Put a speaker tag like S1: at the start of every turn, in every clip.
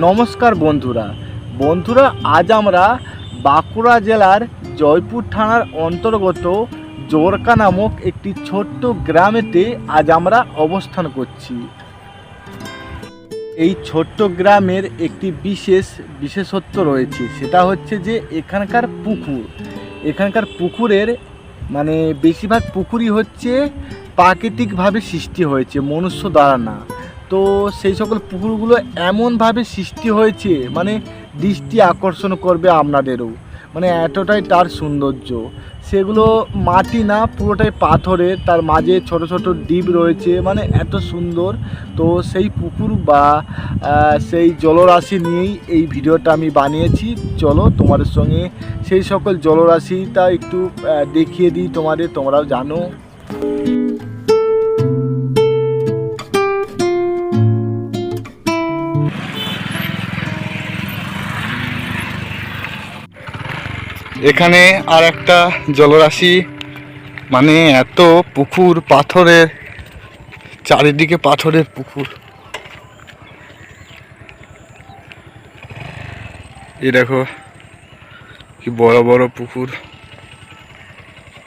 S1: নমস্কার বন্ধুরা। বন্ধুরা, আজ আমরা বাঁকুড়া জেলার জয়পুর থানার অন্তর্গত জোরকা নামক একটি ছোট্ট গ্রামেতে আজ আমরা অবস্থান করছি। এই ছোট্ট গ্রামের একটি বিশেষ বিশেষত্ব রয়েছে, সেটা হচ্ছে যে এখানকার পুকুর। এখানকার পুকুরের মানে বেশিরভাগ পুকুরই হচ্ছে প্রাকৃতিকভাবে সৃষ্টি হয়েছে, মনুষ্য দ্বারা না। তো সেই সকল পুকুরগুলো এমনভাবে সৃষ্টি হয়েছে মানে দৃষ্টি আকর্ষণ করবে আপনাদেরও। মানে এতটাই তার সৌন্দর্য। সেগুলো মাটি না, পুরোটাই পাথরে। তার মাঝে ছোট ছোট ডিপ রয়েছে মানে এত সুন্দর। তো সেই পুকুর বা সেই জলরাশি নিয়েই এই ভিডিওটা আমি বানিয়েছি। চলো তোমাদের সঙ্গে সেই সকল জলরাশিটা একটু দেখিয়ে দিই তোমাদের, তোমরাও জানো। এখানে আর একটা জলরাশি মানে এত পুকুর, পাথরের, চারিদিকে পাথরের পুকুর। এই দেখো, কি বড় বড় পুকুর।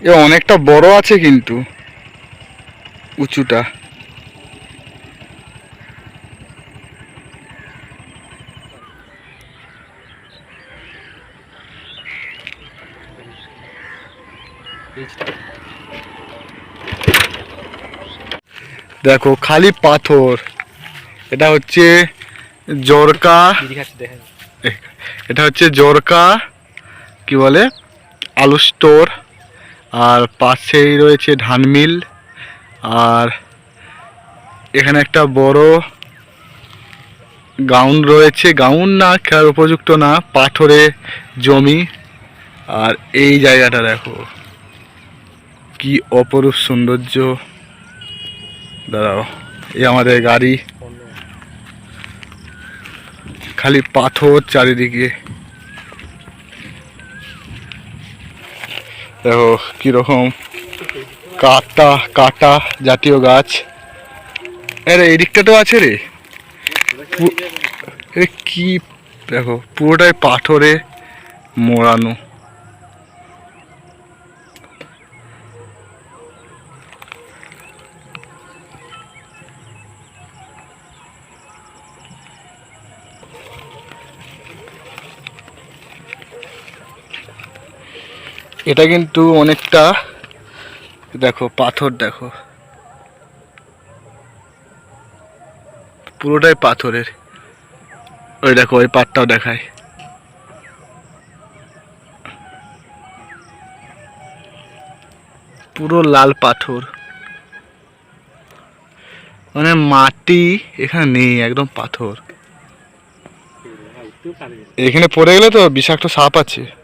S1: এ অনেকটা বড় আছে কিন্তু, উঁচুটা। দেখো খালি পাথর। এটা হচ্ছে জরকা। এটা হচ্ছে জরকা কি বলে? আলু স্টোর। আর পাশেই রয়েছে ধান মিল। আর এখানে একটা বড় গাউন রয়েছে। গাউন না খেলার উপযুক্ত না পাথরে জমি। আর এই জায়গাটা দেখো। কি অপরূপ সৌন্দর্য? দাঁড়াও, এই আমাদের গাড়ি। খালি পাথর চারিদিকে। দেখো, কীরকম কাটা কাটা জাতীয় গাছ। আরে, এই তো আছে রে। কি, দেখো, পুরোটাই পাথরে মোড়ানো। এটা কিন্তু অনেকটা দেখো পাথর দেখো। পুরোটাই পাথরের। ওই দেখো ওই পাটটাও দেখায়। পুরো লাল পাথর। মানে মাটি এখানে নেই একদম পাথর। এখানে পড়ে গেলে তো বিষাক্ত সাপ আছে।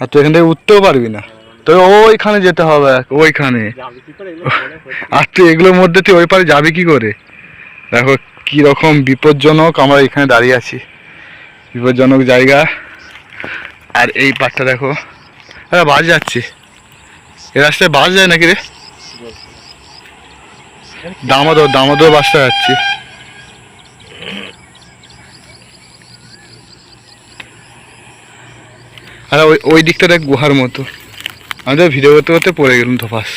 S1: আর তুই এখান থেকে উঠতেও পারবি না। তো ওইখানে যেতে হবে, ওইখানে। আর তুই এগুলোর মধ্যে তুই ওই পারে যাবি কি করে? দেখো কি রকম বিপজ্জনক আমরা এখানে দাঁড়িয়ে আছি। বিপজ্জনক জায়গা। আর এই পাটটা দেখো। হ্যাঁ বাস যাচ্ছে। এ রাস্তায় বাস যায় নাকি রে? দামোদর দামোদর বাসটা যাচ্ছে। আর ওই ওই দিকটা দেখ গুহার মতো। আমি তো ভিডিও করতে করতে পড়ে গেলাম ধপাস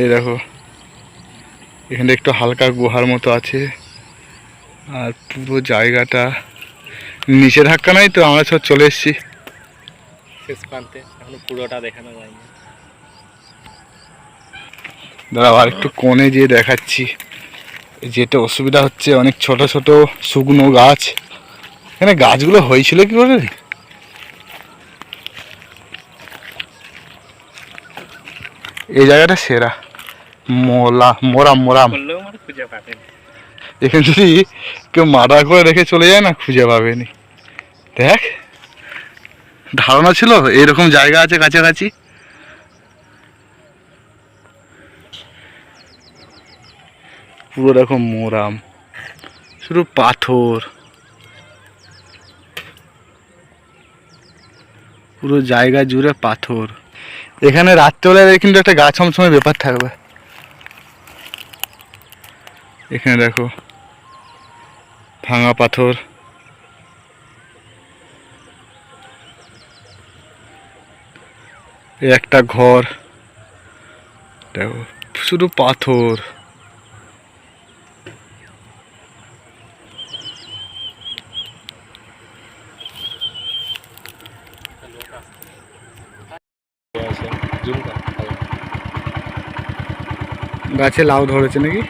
S1: এই দেখো এখানে একটু হালকা গুহার মতো আছে। আর পুরো জায়গাটা নিচে ধাক্কা নাই তো আমরা সব চলে এসেছি।
S2: শেষ প্রান্তে এখনও পুরোটা দেখানো যায়নি
S1: দাঁড়াও আর একটু কোণে যেয়ে দেখাচ্ছি। যেটা অসুবিধা হচ্ছে অনেক ছোট ছোট শুকনো গাছ। এখানে গাছগুলো হয়েছিল কি করে রে? এই জায়গাটা সেরা। মোলা মোরাম মোরাম। এখানে যদি কেউ মার্ডার করে রেখে চলে যায় না খুঁজে পাবেনি দেখ ধারণা ছিল এরকম জায়গা আছে কাছাকাছি। পুরো দেখো মোরাম শুধু পাথর। পুরো জায়গা জুড়ে পাথর। এখানে রাত্রেবেলায় কিন্তু একটা গাছ সময় ব্যাপার থাকবে। এখানে দেখো, ভাঙা পাথর। একটা ঘর। দেখো, শুধু পাথর
S2: আছে জুম কর
S1: গাছে লাউ ধরেছে নাকি?